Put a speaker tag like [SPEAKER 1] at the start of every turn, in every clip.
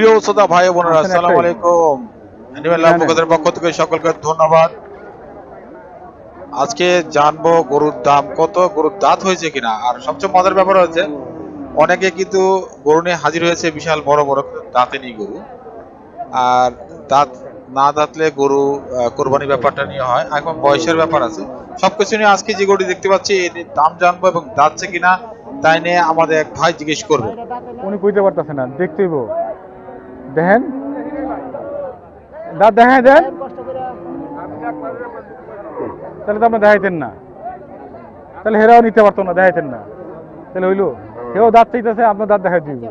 [SPEAKER 1] প্রিয় শ্রোতা ভাই বোনেরা আসসালামু আলাইকুম। অ্যানিমেল লাভের পক্ষ থেকে সকলকে ধন্যবাদ। আজকে জানব গরুর দাম কত গরুর দাঁত হয়েছে কিনা। আর সবচেয়ে মজার ব্যাপার হচ্ছে অনেকে কিন্তু গরু নিয়ে হাজির হয়েছে বিশাল বড় বড় দাঁতে নেই গরু। আর দাঁত না দাঁতলে গরু কোরবানি ব্যাপারটা নিয়ে হয়। এখন বয়সের ব্যাপার আছে। সবকিছু নিয়ে আজকে যে গরুটি দেখতে পাচ্ছি এর দাম জানব এবং দাঁতছে কিনা তাই নিয়ে আমাদের এক ভাই জিজ্ঞেস করবে।
[SPEAKER 2] উনি কইতে পারতেছে না দেখতেইব দেখেন। দাঁত দেখায় দেন। তাহলে তো আপনি দেখাইতেন না। তাহলে হেরাও নিতে পারতো না, দেখাইতেন না। তাহলে হইল কেউ দাঁত চাইতেছে, আপনার দাঁত দেখাই দিব।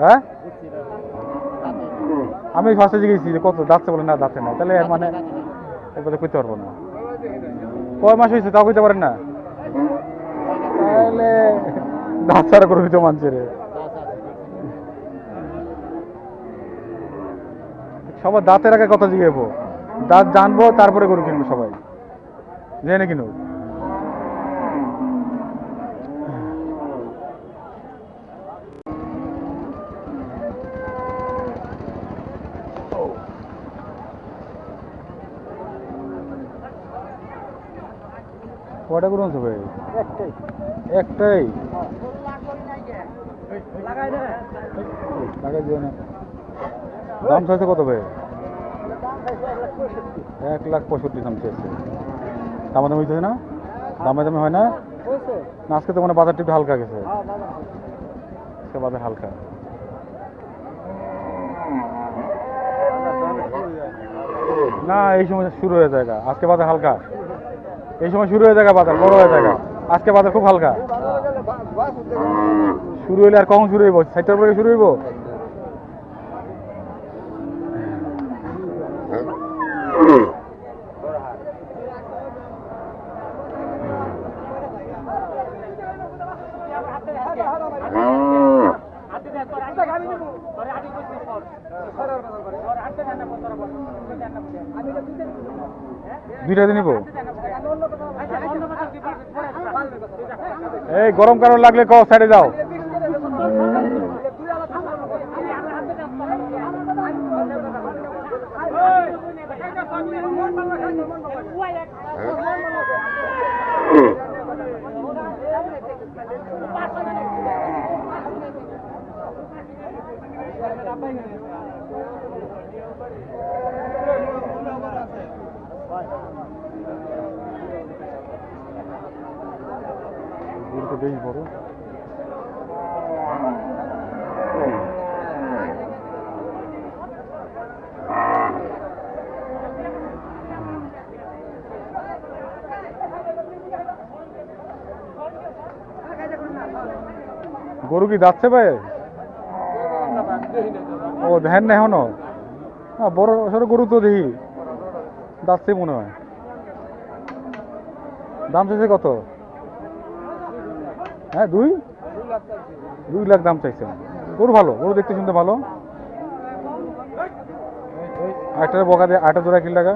[SPEAKER 2] হ্যাঁ? আমি ফার্স্টে জিজ্ঞেসি যে কত দাঁতছে বলে না, দাঁতে না তাহলে মানে একবারে কইতে পারব না। কয় মাস হয়েছে তাও কইতে পারেন না? তাহলে দাঁত ছাড়া করবি তো মানুষের। সবার দাঁতের আগে কথা জিজ্ঞেস দাঁত জানব তারপরে গরু কিনবো সবাই। জেনে কিনুক কয়টা গরু আনছো ভাই? একটাই। লাগাই দিও না। দাম চাইছে কত ভাই? এক লাখ পঁয়ষট্টি দাম চেয়েছে দামা দামি হইতেছে না? দামে দামে হয় না? আজকে তো মানে বাজারটা হালকা গেছে। বাজার হালকা। না, এই সময় শুরু হয়ে যায় আজকে বাজার হালকা। এই সময় শুরু হয়ে যায় বাজার, বড় হয়ে যায় আজকে বাজার খুব হালকা। শুরু হইলে আর কখন শুরু হইব? সাইটার পরে শুরু হইব? দুইটা দিন নিব। এই গরম কারণ লাগলে কও সাইডে যাও। গরু বেশ বড় গরু কি যাচ্ছে ভাই? ও ধ্যান নেই হনো হ্যাঁ বড় সরো গরু তো দেখি যাচ্ছে মনে হয়। দাম চাইছে কত? হ্যাঁ দুই? দুই লাখ দাম চাইছে। গরু ভালো গরু দেখতে শুনতে ভালো। আটটার বকা দিয়ে আটটা জোড়া কিল টাকা